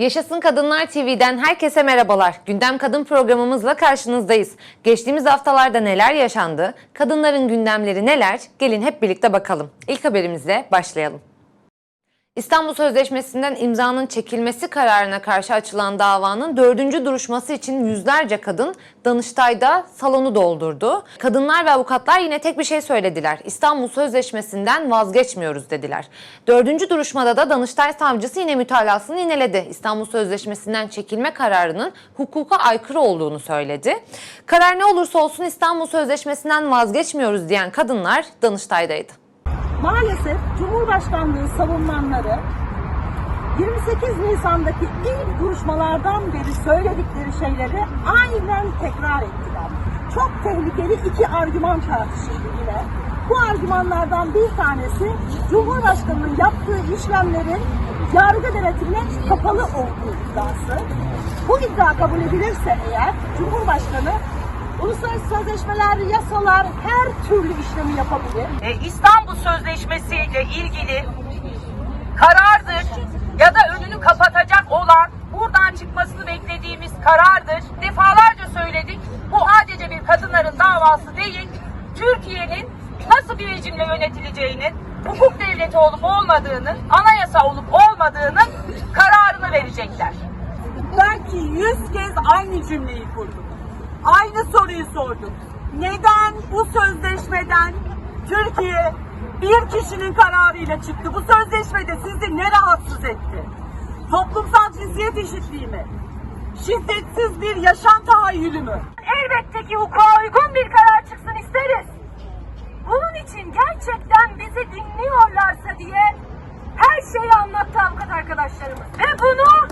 Yaşasın Kadınlar TV'den herkese merhabalar. Gündem Kadın programımızla karşınızdayız. Geçtiğimiz haftalarda neler yaşandı? Kadınların gündemleri neler? Gelin hep birlikte bakalım. İlk haberimizle başlayalım. İstanbul Sözleşmesi'nden imzanın çekilmesi kararına karşı açılan davanın dördüncü duruşması için yüzlerce kadın Danıştay'da salonu doldurdu. Kadınlar ve avukatlar yine tek bir şey söylediler. İstanbul Sözleşmesi'nden vazgeçmiyoruz dediler. Dördüncü duruşmada da Danıştay savcısı yine mütalasını ineledi. İstanbul Sözleşmesi'nden çekilme kararının hukuka aykırı olduğunu söyledi. Karar ne olursa olsun İstanbul Sözleşmesi'nden vazgeçmiyoruz diyen kadınlar Danıştay'daydı. Maalesef Cumhurbaşkanlığı savunmanları 28 Nisan'daki ilk duruşmalardan beri söyledikleri şeyleri aynen tekrar ettiler. Çok tehlikeli iki argüman tartışıldı yine. Bu argümanlardan bir tanesi Cumhurbaşkanı'nın yaptığı işlemlerin yargı denetimine kapalı olduğu iddiası. Bu iddia kabul edilirse eğer Cumhurbaşkanı uluslararası sözleşmeler, yasalar her türlü işlemi yapabilir. e, İstanbul Sözleşmesi ile ilgili karardır ya da önünü kapatacak olan buradan çıkmasını beklediğimiz karardır. Defalarca söyledik. Bu sadece bir kadınların davası değil. Türkiye'nin nasıl bir rejimle yönetileceğinin, hukuk devleti olup olmadığının, anayasa olup olmadığının kararını verecekler. Belki yüz kez aynı cümleyi kurduk. Aynı soruyu sorduk. Neden bu sözleşmeden Türkiye bir kişinin kararıyla çıktı? Bu sözleşmede sizi ne rahatsız etti? Toplumsal cinsiyet eşitliği mi? Şiddetsiz bir yaşam tahayyülü mü? Elbette ki hukuka uygun bir karar çıksın isteriz. Bunun için gerçekten bizi dinliyorlarsa diye her şeyi anlattı avukat arkadaşlarımız. Ve bunu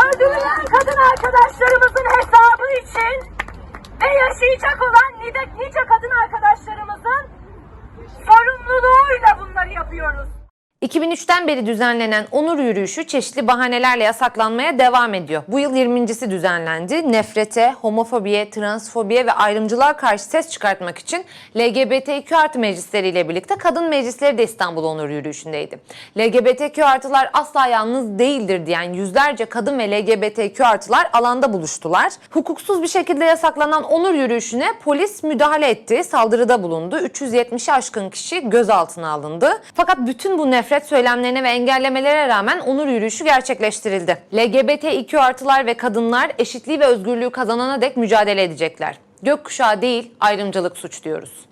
öldürülen kadın arkadaşlarımızın hesabı için ve yaşayacak olan nice, 2003'ten beri düzenlenen onur yürüyüşü çeşitli bahanelerle yasaklanmaya devam ediyor. Bu yıl 20.si düzenlendi. Nefrete, homofobiye, transfobiye ve ayrımcılığa karşı ses çıkartmak için LGBTQ artı meclisleriyle birlikte kadın meclisleri de İstanbul Onur Yürüyüşü'ndeydi. LGBTQ artılar asla yalnız değildir diyen yüzlerce kadın ve LGBTQ artılar alanda buluştular. Hukuksuz bir şekilde yasaklanan onur yürüyüşüne polis müdahale etti, saldırıda bulundu. 370'i aşkın kişi gözaltına alındı. Fakat bütün bu nefret söylemlerine ve engellemelere rağmen onur yürüyüşü gerçekleştirildi. LGBTİQ artılar ve kadınlar eşitliği ve özgürlüğü kazanana dek mücadele edecekler. Gökkuşağı değil, ayrımcılık suç diyoruz.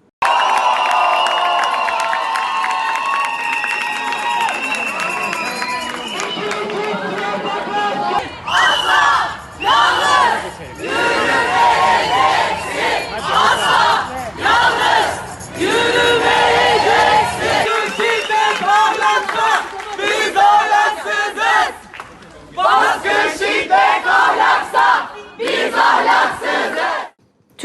Şiddet ahlaksa biz ahlaksızız. Baskı şiddet ahlaksa biz ahlaksızız.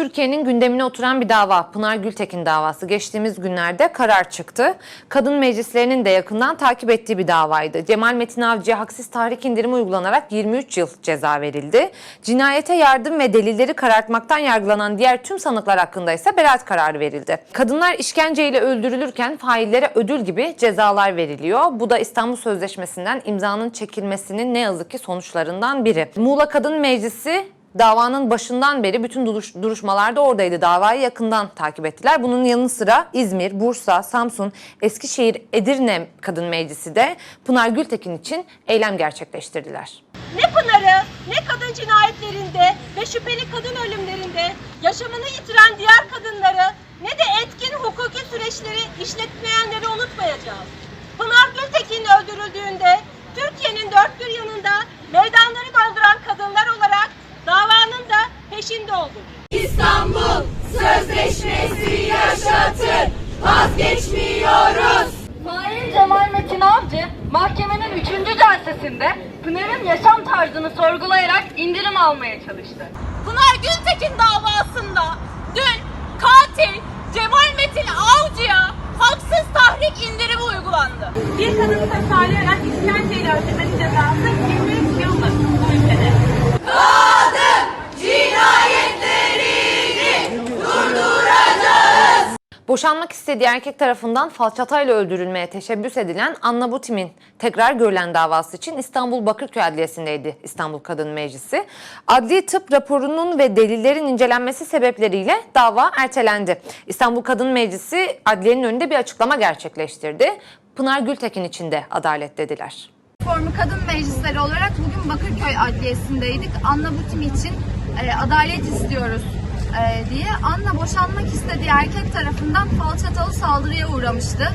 Türkiye'nin gündemine oturan bir dava, Pınar Gültekin davası. Geçtiğimiz günlerde karar çıktı. Kadın meclislerinin de yakından takip ettiği bir davaydı. Cemal Metin Avcı'ya haksız tahrik indirimi uygulanarak 23 yıl ceza verildi. Cinayete yardım ve delilleri karartmaktan yargılanan diğer tüm sanıklar hakkında ise beraat kararı verildi. Kadınlar işkenceyle öldürülürken faillere ödül gibi cezalar veriliyor. Bu da İstanbul Sözleşmesi'nden imzanın çekilmesinin ne yazık ki sonuçlarından biri. Muğla Kadın Meclisi Davanın başından beri bütün duruş, duruşmalarda oradaydı. Davayı yakından takip ettiler. Bunun yanı sıra İzmir, Bursa, Samsun, Eskişehir, Edirne Kadın Meclisi de Pınar Gültekin için eylem gerçekleştirdiler. Ne Pınar'ı ne kadın cinayetlerinde ve şüpheli kadın ölümlerinde yaşamını yitiren diğer kadınları ne de etkin hukuki süreçleri işletmeyenleri unutmayacağız. Pınar Gültekin öldürüldüğünde Türkiye'nin dört bir yanında meydanları dolduran kadınlar olarak davanın da peşinde olduk. İstanbul Sözleşmesi yaşatır. Vazgeçmiyoruz. Fail Cemal Metin Avcı mahkemenin 3. celsesinde Pınar'ın yaşam tarzını sorgulayarak indirim almaya çalıştı. Pınar Gültekin davasında dün katil Cemal Metin Avcı'ya haksız tahrik indirimi uygulandı. Bir kadını tekrarlayarak işkenceyle öldürmenin cezası 23 yıldır bu ülkede. Kadın Boşanmak istediği erkek tarafından falçatayla öldürülmeye teşebbüs edilen Anna Butim'in tekrar görülen davası için İstanbul Bakırköy Adliyesi'ndeydi İstanbul Kadın Meclisi. Adli tıp raporunun ve delillerin incelenmesi sebepleriyle dava ertelendi. İstanbul Kadın Meclisi adliyenin önünde bir açıklama gerçekleştirdi. Pınar Gültekin için de adalet dediler. Formu kadın meclisleri olarak bugün Bakırköy Adliyesi'ndeydik. Anna Butim için e, adalet istiyoruz e, diye. Anna boşanmak istediği erkek tarafından falçatalı saldırıya uğramıştı.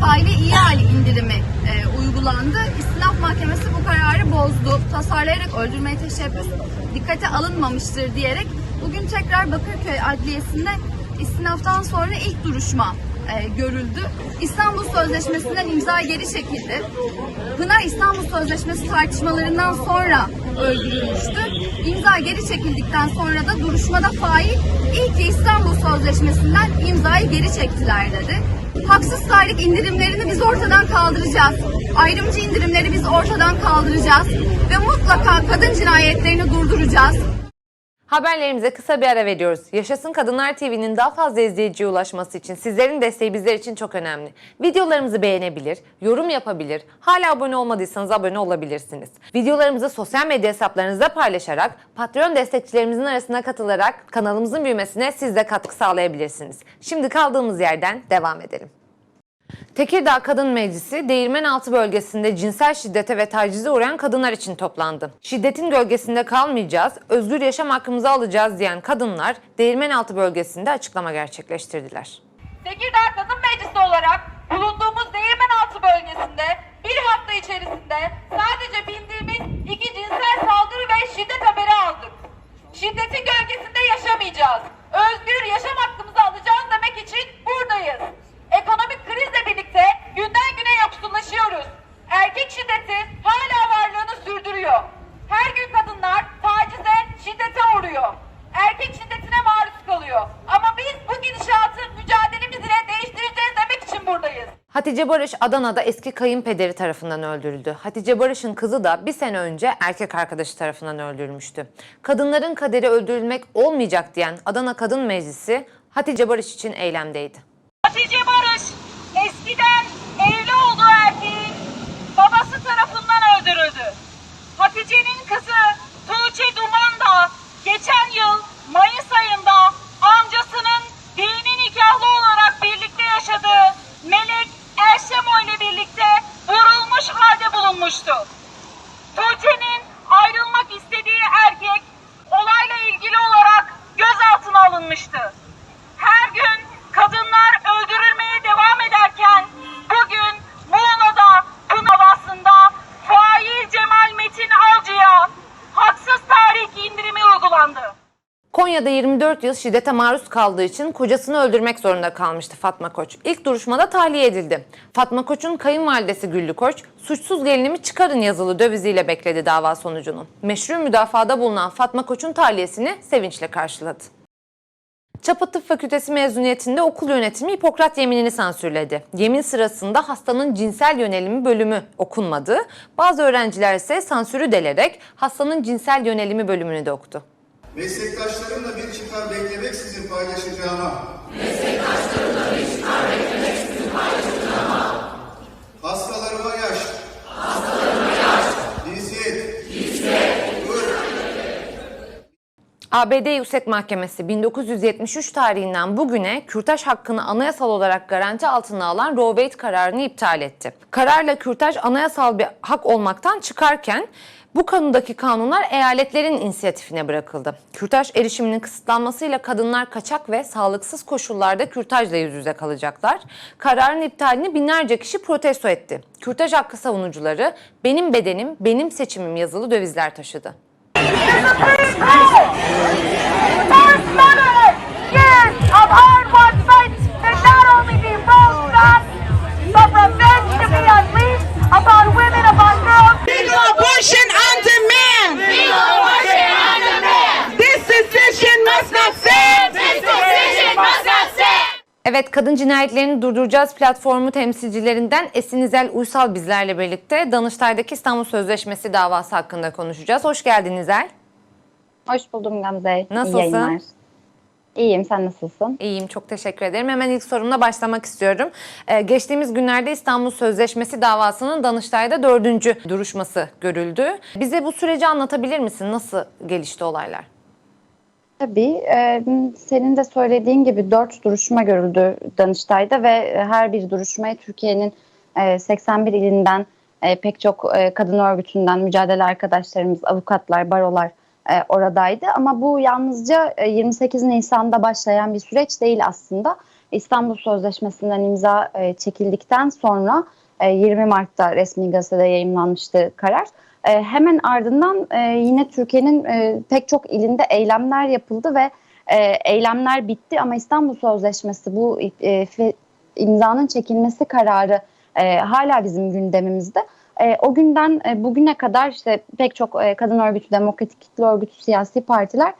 Faili iyi hali indirimi e, uygulandı. İstinaf Mahkemesi bu kararı bozdu. Tasarlayarak öldürmeye teşebbüs dikkate alınmamıştır diyerek bugün tekrar Bakırköy Adliyesi'nde istinaftan sonra ilk duruşma e, görüldü. İstanbul Sözleşmesi'nden imza geri çekildi. Pınar İstanbul Sözleşmesi tartışmalarından sonra öldürülmüştü. İmza geri çekildikten sonra da duruşmada fail ilk İstanbul Sözleşmesi'nden imzayı geri çektiler dedi. Haksız tahrik indirimlerini biz ortadan kaldıracağız. Ayrımcı indirimleri biz ortadan kaldıracağız. Ve mutlaka kadın cinayetlerini durduracağız. Haberlerimize kısa bir ara veriyoruz. Yaşasın Kadınlar TV'nin daha fazla izleyiciye ulaşması için sizlerin desteği bizler için çok önemli. Videolarımızı beğenebilir, yorum yapabilir, hala abone olmadıysanız abone olabilirsiniz. Videolarımızı sosyal medya hesaplarınızda paylaşarak, Patreon destekçilerimizin arasına katılarak kanalımızın büyümesine siz de katkı sağlayabilirsiniz. Şimdi kaldığımız yerden devam edelim. Tekirdağ Kadın Meclisi, Değirmenaltı bölgesinde cinsel şiddete ve tacize uğrayan kadınlar için toplandı. Şiddetin gölgesinde kalmayacağız, özgür yaşam hakkımızı alacağız diyen kadınlar, Değirmenaltı bölgesinde açıklama gerçekleştirdiler. Tekirdağ Kadın Meclisi olarak bulunduğumuz Değirmenaltı bölgesinde bir hafta içerisinde sadece bildiğimiz iki cinsel saldırı ve şiddet haberi aldık. Şiddetin gölgesinde yaşamayacağız. Özgür yaşam hakkımızı alacağız demek için buradayız. Ekonomik krizle birlikte günden güne yoksullaşıyoruz. Erkek şiddeti hala varlığını sürdürüyor. Her gün kadınlar tacize, şiddete uğruyor. Erkek şiddetine maruz kalıyor. Ama biz bu gidişatı mücadelemiz ile değiştireceğiz demek için buradayız. Hatice Barış Adana'da eski kayınpederi tarafından öldürüldü. Hatice Barış'ın kızı da bir sene önce erkek arkadaşı tarafından öldürülmüştü. Kadınların kaderi öldürülmek olmayacak diyen Adana Kadın Meclisi Hatice Barış için eylemdeydi. Hatice Barış eskiden evli olduğu erkeğin babası tarafından öldürüldü. Hatice'nin kızı Tuğçe Duman da geçen yıl Mayıs ayında amcasının dini nikahlı olarak birlikte yaşadığı Melek Erşemo ile birlikte vurulmuş halde bulunmuştu. Tuğçe'nin ayrılmak istediği erkek olayla ilgili olarak gözaltına alınmıştı. Her gün kadınlar öldürülmeye devam ederken bugün Muğla'da Pınar Havası'nda fail Cemal Metin Avcı'ya haksız tahrik indirimi uygulandı. Konya'da 24 yıl şiddete maruz kaldığı için kocasını öldürmek zorunda kalmıştı Fatma Koç. İlk duruşmada tahliye edildi. Fatma Koç'un kayınvalidesi Güllü Koç, suçsuz gelinimi çıkarın yazılı döviziyle bekledi dava sonucunu. Meşru müdafada bulunan Fatma Koç'un tahliyesini sevinçle karşıladı. Çapa Tıp Fakültesi mezuniyetinde okul yönetimi Hipokrat yeminini sansürledi. Yemin sırasında hastanın cinsel yönelimi bölümü okunmadı. Bazı öğrenciler ise sansürü delerek hastanın cinsel yönelimi bölümünü de okudu. Meslektaşlarımla bir çıkar beklemeksizin paylaşacağıma. Meslektaşlarımla bir çıkar beklemeksizin paylaşacağıma. Hastalarıma yaş. Hastalarıma yaş. Cinsiyet. Cinsiyet. ABD Yüksek Mahkemesi 1973 tarihinden bugüne kürtaj hakkını anayasal olarak garanti altına alan Roe Wade kararını iptal etti. Kararla kürtaj anayasal bir hak olmaktan çıkarken bu kanundaki kanunlar eyaletlerin inisiyatifine bırakıldı. Kürtaj erişiminin kısıtlanmasıyla kadınlar kaçak ve sağlıksız koşullarda kürtajla yüz yüze kalacaklar. Kararın iptalini binlerce kişi protesto etti. Kürtaj hakkı savunucuları benim bedenim, benim seçimim yazılı dövizler taşıdı. Of hard-won Evet, Kadın Cinayetlerini Durduracağız platformu temsilcilerinden Esin İzel Uysal bizlerle birlikte Danıştay'daki İstanbul Sözleşmesi davası hakkında konuşacağız. Hoş geldin İzel. Hoş buldum Gamze. Nasılsın? İyiyim, sen nasılsın? İyiyim, çok teşekkür ederim. Hemen ilk sorumla başlamak istiyorum. Ee, geçtiğimiz günlerde İstanbul Sözleşmesi davasının Danıştay'da dördüncü duruşması görüldü. Bize bu süreci anlatabilir misin? Nasıl gelişti olaylar? Tabii, e, senin de söylediğin gibi dört duruşma görüldü Danıştay'da ve her bir duruşmaya Türkiye'nin e, 81 ilinden e, pek çok e, kadın örgütünden mücadele arkadaşlarımız, avukatlar, barolar e, oradaydı. Ama bu yalnızca e, 28 Nisan'da başlayan bir süreç değil aslında. İstanbul Sözleşmesi'nden imza e, çekildikten sonra e, 20 Mart'ta resmi gazetede yayınlanmıştı karar. E, hemen ardından e, yine Türkiye'nin e, pek çok ilinde eylemler yapıldı ve e, eylemler bitti ama İstanbul Sözleşmesi bu e, imzanın çekilmesi kararı e, hala bizim gündemimizde. E, o günden e, bugüne kadar işte pek çok e, kadın örgütü, demokratik kitle örgütü, siyasi partiler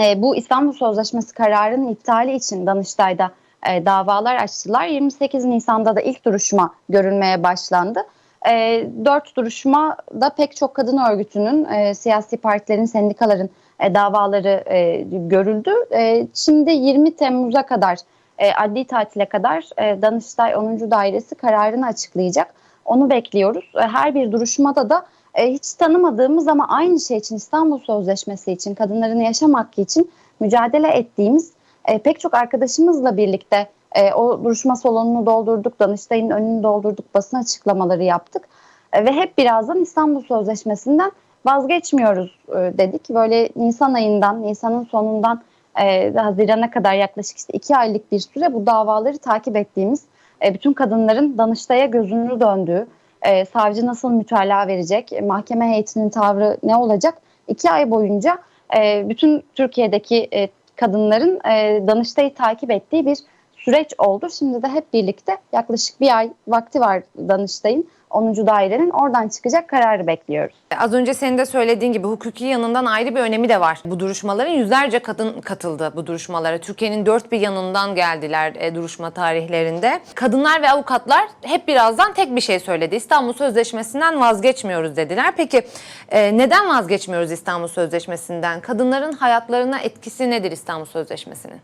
e, bu İstanbul Sözleşmesi kararının iptali için Danıştay'da e, davalar açtılar. 28 Nisan'da da ilk duruşma görülmeye başlandı. E, dört duruşmada pek çok kadın örgütünün, e, siyasi partilerin, sendikaların e, davaları e, görüldü. E, şimdi 20 Temmuz'a kadar, e, adli tatile kadar e, Danıştay 10. Dairesi kararını açıklayacak. Onu bekliyoruz. E, her bir duruşmada da e, hiç tanımadığımız ama aynı şey için İstanbul Sözleşmesi için, kadınların yaşam hakkı için mücadele ettiğimiz e, pek çok arkadaşımızla birlikte e, o duruşma salonunu doldurduk, Danıştay'ın önünü doldurduk, basın açıklamaları yaptık. E, ve hep birazdan İstanbul Sözleşmesi'nden vazgeçmiyoruz e, dedik. Böyle Nisan ayından, Nisan'ın sonundan e, Haziran'a kadar yaklaşık işte iki aylık bir süre bu davaları takip ettiğimiz, e, bütün kadınların Danıştay'a gözünü döndüğü, e, savcı nasıl mütalaa verecek, e, mahkeme heyetinin tavrı ne olacak? İki ay boyunca e, bütün Türkiye'deki e, kadınların e, Danıştay'ı takip ettiği bir süreç oldu. Şimdi de hep birlikte yaklaşık bir ay vakti var Danıştay'ın 10. dairenin oradan çıkacak kararı bekliyoruz. Az önce senin de söylediğin gibi hukuki yanından ayrı bir önemi de var. Bu duruşmaların yüzlerce kadın katıldı bu duruşmalara. Türkiye'nin dört bir yanından geldiler e, duruşma tarihlerinde. Kadınlar ve avukatlar hep birazdan tek bir şey söyledi. İstanbul Sözleşmesi'nden vazgeçmiyoruz dediler. Peki e, neden vazgeçmiyoruz İstanbul Sözleşmesi'nden? Kadınların hayatlarına etkisi nedir İstanbul Sözleşmesi'nin?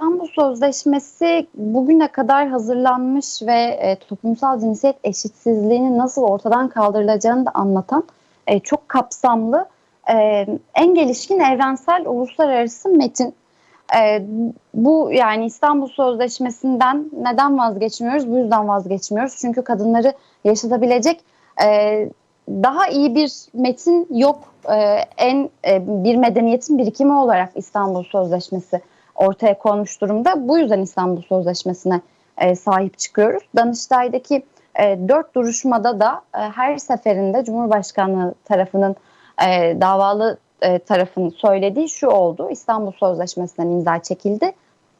İstanbul Sözleşmesi bugüne kadar hazırlanmış ve e, toplumsal cinsiyet eşitsizliğinin nasıl ortadan kaldırılacağını da anlatan e, çok kapsamlı, e, en gelişkin evrensel uluslararası metin. E, bu yani İstanbul Sözleşmesi'nden neden vazgeçmiyoruz? Bu yüzden vazgeçmiyoruz. Çünkü kadınları yaşatabilecek e, daha iyi bir metin yok. E, en e, bir medeniyetin birikimi olarak İstanbul Sözleşmesi ortaya konmuş durumda. Bu yüzden İstanbul Sözleşmesi'ne e, sahip çıkıyoruz. Danıştay'daki e, dört duruşmada da e, her seferinde Cumhurbaşkanlığı tarafının e, davalı e, tarafın söylediği şu oldu. İstanbul Sözleşmesi'nden imza çekildi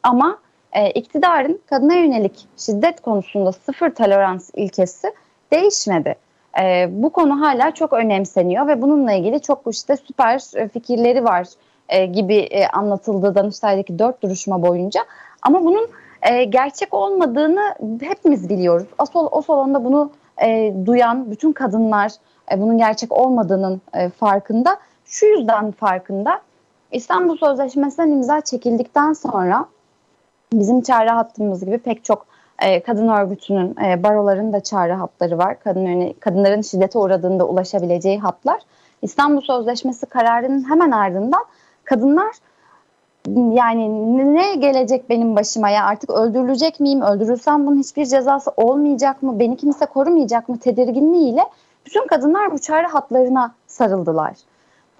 ama e, iktidarın kadına yönelik şiddet konusunda sıfır tolerans ilkesi değişmedi. E, bu konu hala çok önemseniyor ve bununla ilgili çok işte süper fikirleri var e, gibi e, anlatıldı Danıştay'daki dört duruşma boyunca. Ama bunun e, gerçek olmadığını hepimiz biliyoruz. O, sol, o salonda bunu e, duyan bütün kadınlar e, bunun gerçek olmadığının e, farkında. Şu yüzden farkında. İstanbul Sözleşmesi'nden imza çekildikten sonra bizim çağrı hattımız gibi pek çok e, kadın örgütünün, e, baroların da çağrı hatları var. Kadın kadınların şiddete uğradığında ulaşabileceği hatlar. İstanbul Sözleşmesi kararının hemen ardından kadınlar yani ne gelecek benim başıma ya artık öldürülecek miyim öldürülsem bunun hiçbir cezası olmayacak mı beni kimse korumayacak mı tedirginliğiyle bütün kadınlar bu çağrı hatlarına sarıldılar.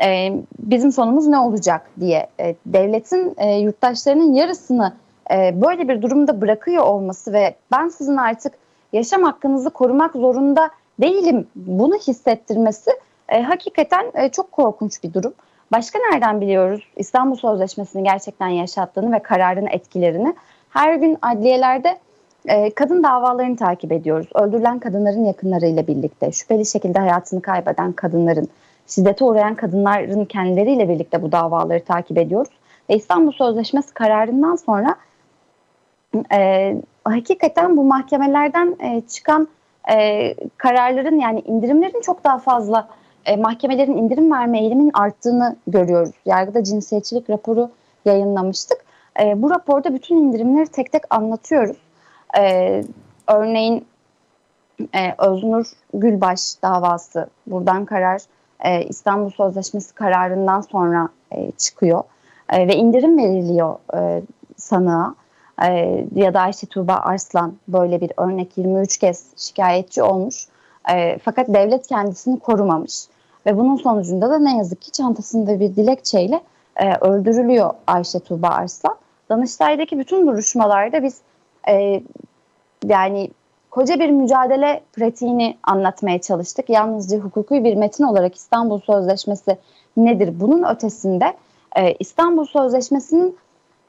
Ee, bizim sonumuz ne olacak diye ee, devletin e, yurttaşlarının yarısını e, böyle bir durumda bırakıyor olması ve ben sizin artık yaşam hakkınızı korumak zorunda değilim bunu hissettirmesi e, hakikaten e, çok korkunç bir durum. Başka nereden biliyoruz İstanbul Sözleşmesi'ni gerçekten yaşattığını ve kararın etkilerini? Her gün adliyelerde e, kadın davalarını takip ediyoruz. Öldürülen kadınların yakınlarıyla birlikte, şüpheli şekilde hayatını kaybeden kadınların, şiddete uğrayan kadınların kendileriyle birlikte bu davaları takip ediyoruz. Ve İstanbul Sözleşmesi kararından sonra e, hakikaten bu mahkemelerden e, çıkan e, kararların yani indirimlerin çok daha fazla e, mahkemelerin indirim verme eğiliminin arttığını görüyoruz. Yargıda cinsiyetçilik raporu yayınlamıştık. E, bu raporda bütün indirimleri tek tek anlatıyoruz. E, örneğin e, Öznur Gülbaş davası buradan karar e, İstanbul Sözleşmesi kararından sonra e, çıkıyor E, ve indirim veriliyor e, sanığa E, ya da Ayşe Tuğba Arslan böyle bir örnek 23 kez şikayetçi olmuş E, fakat devlet kendisini korumamış ve bunun sonucunda da ne yazık ki çantasında bir dilekçeyle e, öldürülüyor Ayşe Tuğba Arslan. Danıştay'daki bütün duruşmalarda biz e, yani koca bir mücadele pratiğini anlatmaya çalıştık. Yalnızca hukuki bir metin olarak İstanbul Sözleşmesi nedir? Bunun ötesinde e, İstanbul Sözleşmesi'nin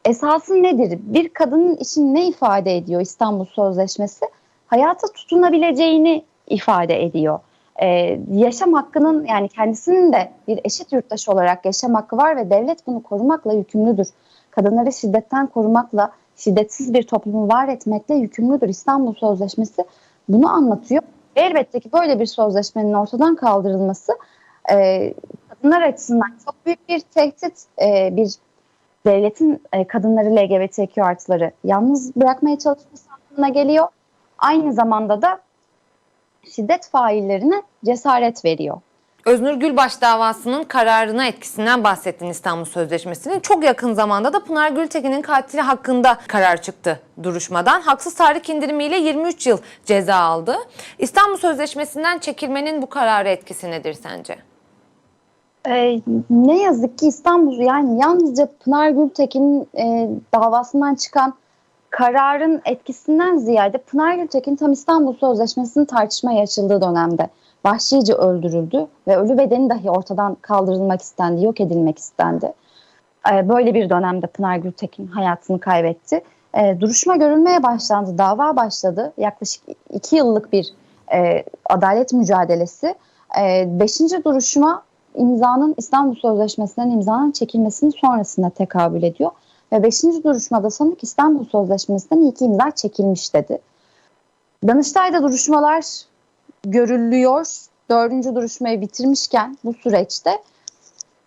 esası nedir? Bir kadının için ne ifade ediyor İstanbul Sözleşmesi? Hayata tutunabileceğini ifade ediyor. E, yaşam hakkının yani kendisinin de bir eşit yurttaş olarak yaşam hakkı var ve devlet bunu korumakla yükümlüdür. Kadınları şiddetten korumakla, şiddetsiz bir toplumu var etmekle yükümlüdür. İstanbul Sözleşmesi bunu anlatıyor. Elbette ki böyle bir sözleşmenin ortadan kaldırılması e, kadınlar açısından çok büyük bir tehdit, e, bir devletin e, kadınları LGBTQ artıları yalnız bırakmaya çalışması anlamına geliyor. Aynı zamanda da şiddet faillerine cesaret veriyor. Öznur Gülbaş davasının kararına etkisinden bahsettin İstanbul Sözleşmesi'nin. Çok yakın zamanda da Pınar Gültekin'in katili hakkında karar çıktı duruşmadan. Haksız tahrik indirimiyle 23 yıl ceza aldı. İstanbul Sözleşmesi'nden çekilmenin bu kararı etkisi nedir sence? Ee, ne yazık ki İstanbul yani yalnızca Pınar Gültekin'in e, davasından çıkan kararın etkisinden ziyade Pınar Gültekin tam İstanbul Sözleşmesi'nin tartışmaya açıldığı dönemde vahşice öldürüldü ve ölü bedeni dahi ortadan kaldırılmak istendi, yok edilmek istendi. Ee, böyle bir dönemde Pınar Gültekin hayatını kaybetti. Ee, duruşma görülmeye başlandı, dava başladı. Yaklaşık iki yıllık bir e, adalet mücadelesi. Ee, beşinci duruşma imzanın İstanbul Sözleşmesi'nden imzanın çekilmesinin sonrasına tekabül ediyor. Ve beşinci duruşmada sanık İstanbul Sözleşmesi'nden iki imza çekilmiş dedi. Danıştay'da duruşmalar görülüyor. Dördüncü duruşmayı bitirmişken bu süreçte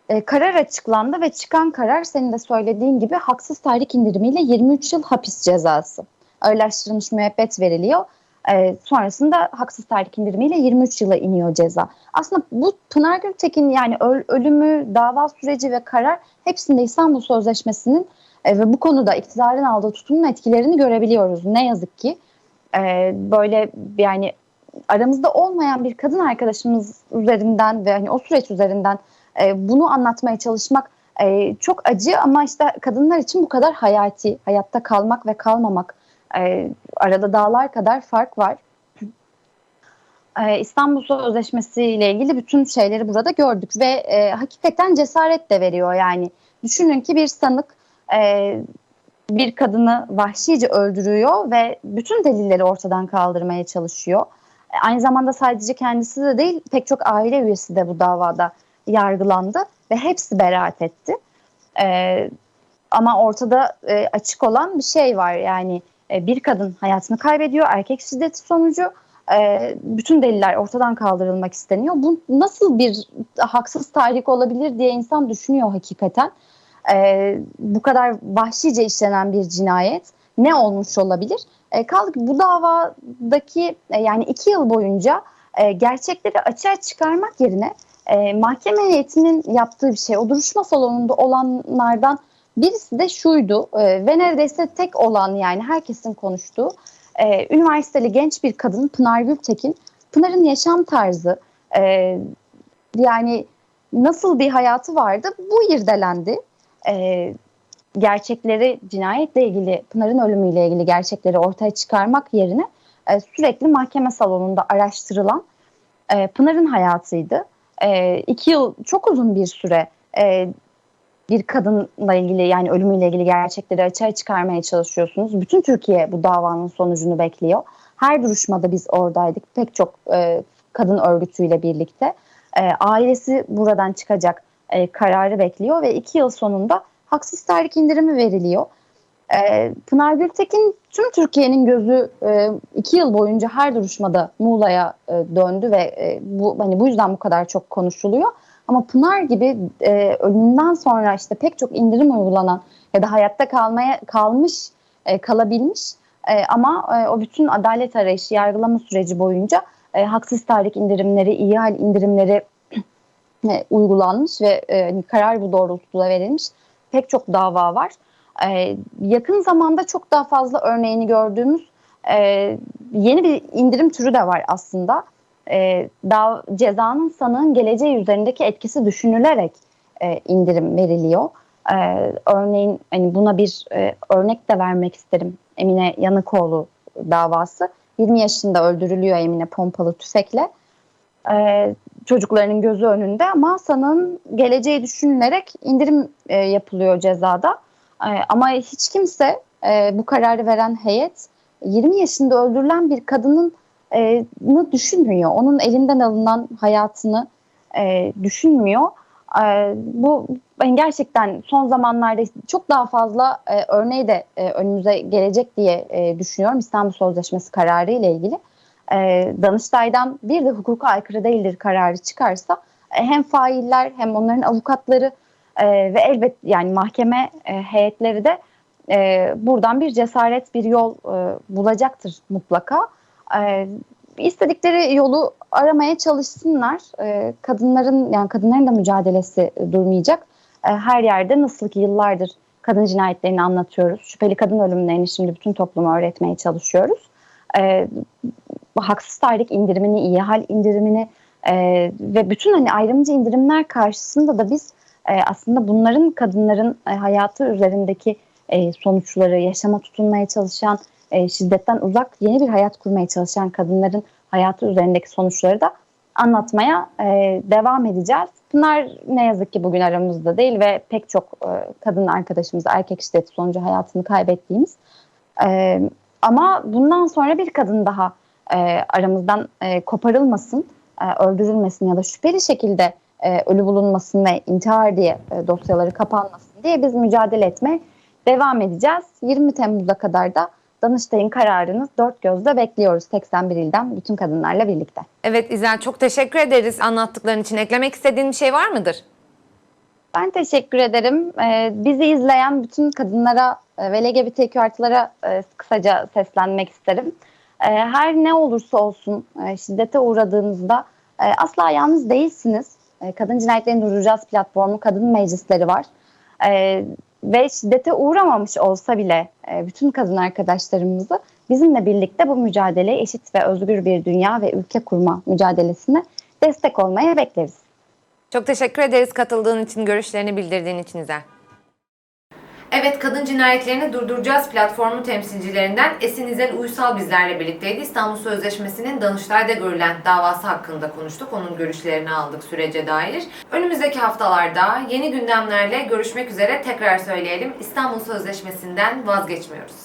e, karar açıklandı ve çıkan karar senin de söylediğin gibi haksız tahrik indirimiyle 23 yıl hapis cezası. Ağırlaştırılmış müebbet veriliyor. E, sonrasında haksız tahrik indirimiyle 23 yıla iniyor ceza. Aslında bu Pınar Gültekin yani öl- ölümü, dava süreci ve karar hepsinde İstanbul Sözleşmesi'nin e, ve bu konuda iktidarın aldığı tutumun etkilerini görebiliyoruz. Ne yazık ki e, böyle yani aramızda olmayan bir kadın arkadaşımız üzerinden ve hani o süreç üzerinden e, bunu anlatmaya çalışmak e, çok acı ama işte kadınlar için bu kadar hayati, hayatta kalmak ve kalmamak e, arada dağlar kadar fark var. E, İstanbul Sözleşmesi ile ilgili bütün şeyleri burada gördük ve e, hakikaten cesaret de veriyor yani. Düşünün ki bir sanık e, bir kadını vahşice öldürüyor ve bütün delilleri ortadan kaldırmaya çalışıyor. E, Aynı zamanda sadece kendisi de değil pek çok aile üyesi de bu davada yargılandı ve hepsi beraat etti. Ee, ama ortada e, açık olan bir şey var yani e, bir kadın hayatını kaybediyor erkek şiddeti sonucu e, bütün deliller ortadan kaldırılmak isteniyor. Bu nasıl bir haksız tahrik olabilir diye insan düşünüyor hakikaten. E, bu kadar vahşice işlenen bir cinayet ne olmuş olabilir? E, kaldı ki bu davadaki e, yani iki yıl boyunca e, gerçekleri açığa çıkarmak yerine e, mahkeme heyetinin yaptığı bir şey. O duruşma salonunda olanlardan birisi de şuydu e, ve neredeyse tek olan yani herkesin konuştuğu e, üniversiteli genç bir kadın Pınar Gültekin. Pınar'ın yaşam tarzı e, yani nasıl bir hayatı vardı bu irdelendi. E, gerçekleri cinayetle ilgili Pınar'ın ölümüyle ilgili gerçekleri ortaya çıkarmak yerine e, sürekli mahkeme salonunda araştırılan e, Pınar'ın hayatıydı. E, iki yıl çok uzun bir süre e, bir kadınla ilgili yani ölümüyle ilgili gerçekleri açığa çıkarmaya çalışıyorsunuz. Bütün Türkiye bu davanın sonucunu bekliyor. Her duruşmada biz oradaydık. Pek çok e, kadın örgütüyle birlikte. E, ailesi buradan çıkacak e, kararı bekliyor ve iki yıl sonunda haksız tahrik indirimi veriliyor. E, Pınar Gültekin tüm Türkiye'nin gözü e, iki yıl boyunca her duruşmada Muğla'ya e, döndü ve e, bu hani bu yüzden bu kadar çok konuşuluyor. Ama Pınar gibi e, ölümünden sonra işte pek çok indirim uygulanan ya da hayatta kalmaya kalmış, e, kalabilmiş e, ama e, o bütün adalet arayışı, yargılama süreci boyunca e, haksız tahrik indirimleri, ihal indirimleri uygulanmış ve e, karar bu doğrultuda verilmiş pek çok dava var. E, yakın zamanda çok daha fazla örneğini gördüğümüz e, yeni bir indirim türü de var aslında. E, cezanın sanığın geleceği üzerindeki etkisi düşünülerek indirim veriliyor. E, örneğin hani buna bir e, örnek de vermek isterim. Emine Yanıkoğlu davası. 20 yaşında öldürülüyor Emine pompalı tüfekle. E, çocuklarının gözü önünde ama sanığın geleceği düşünülerek indirim e, yapılıyor cezada. E, ama hiç kimse e, bu kararı veren heyet 20 yaşında öldürülen bir kadının e, düşünmüyor. Onun elinden alınan hayatını e, düşünmüyor. E, bu ben gerçekten son zamanlarda çok daha fazla e, örneği de e, önümüze gelecek diye e, düşünüyorum İstanbul Sözleşmesi kararı ile ilgili. E, Danıştay'dan bir de hukuka aykırı değildir kararı çıkarsa e, hem failler hem onların avukatları e, ve elbet yani mahkeme e, heyetleri de e, buradan bir cesaret bir yol e, bulacaktır mutlaka. E, istedikleri yolu aramaya çalışsınlar. E, kadınların yani kadınların da mücadelesi durmayacak. E, her yerde nasıl ki yıllardır kadın cinayetlerini anlatıyoruz. Şüpheli kadın ölümlerini şimdi bütün topluma öğretmeye çalışıyoruz. E, haksız tahrik indirimini, iyi hal indirimini e, ve bütün hani ayrımcı indirimler karşısında da biz e, aslında bunların kadınların e, hayatı üzerindeki e, sonuçları, yaşama tutunmaya çalışan, e, şiddetten uzak yeni bir hayat kurmaya çalışan kadınların hayatı üzerindeki sonuçları da anlatmaya e, devam edeceğiz. Pınar ne yazık ki bugün aramızda değil ve pek çok e, kadın arkadaşımız erkek şiddeti sonucu hayatını kaybettiğimiz. E, ama bundan sonra bir kadın daha e, aramızdan e, koparılmasın, e, öldürülmesin ya da şüpheli şekilde e, ölü bulunmasın ve intihar diye e, dosyaları kapanmasın diye biz mücadele etmeye devam edeceğiz. 20 Temmuz'a kadar da Danıştay'ın kararını dört gözle bekliyoruz 81 ilden bütün kadınlarla birlikte. Evet İzel çok teşekkür ederiz anlattıkların için. Eklemek istediğin bir şey var mıdır? Ben teşekkür ederim. Ee, bizi izleyen bütün kadınlara e, ve LGBTQ artılara e, kısaca seslenmek isterim. E, her ne olursa olsun e, şiddete uğradığınızda e, asla yalnız değilsiniz. E, Kadın Cinayetlerini Durduracağız platformu, kadın meclisleri var. E, ve şiddete uğramamış olsa bile e, bütün kadın arkadaşlarımızı bizimle birlikte bu mücadele eşit ve özgür bir dünya ve ülke kurma mücadelesine destek olmaya bekleriz. Çok teşekkür ederiz katıldığın için, görüşlerini bildirdiğin için İzel. Evet, Kadın Cinayetlerini Durduracağız platformu temsilcilerinden Esin İzel Uysal bizlerle birlikteydi. İstanbul Sözleşmesi'nin Danıştay'da görülen davası hakkında konuştuk. Onun görüşlerini aldık sürece dair. Önümüzdeki haftalarda yeni gündemlerle görüşmek üzere tekrar söyleyelim. İstanbul Sözleşmesi'nden vazgeçmiyoruz.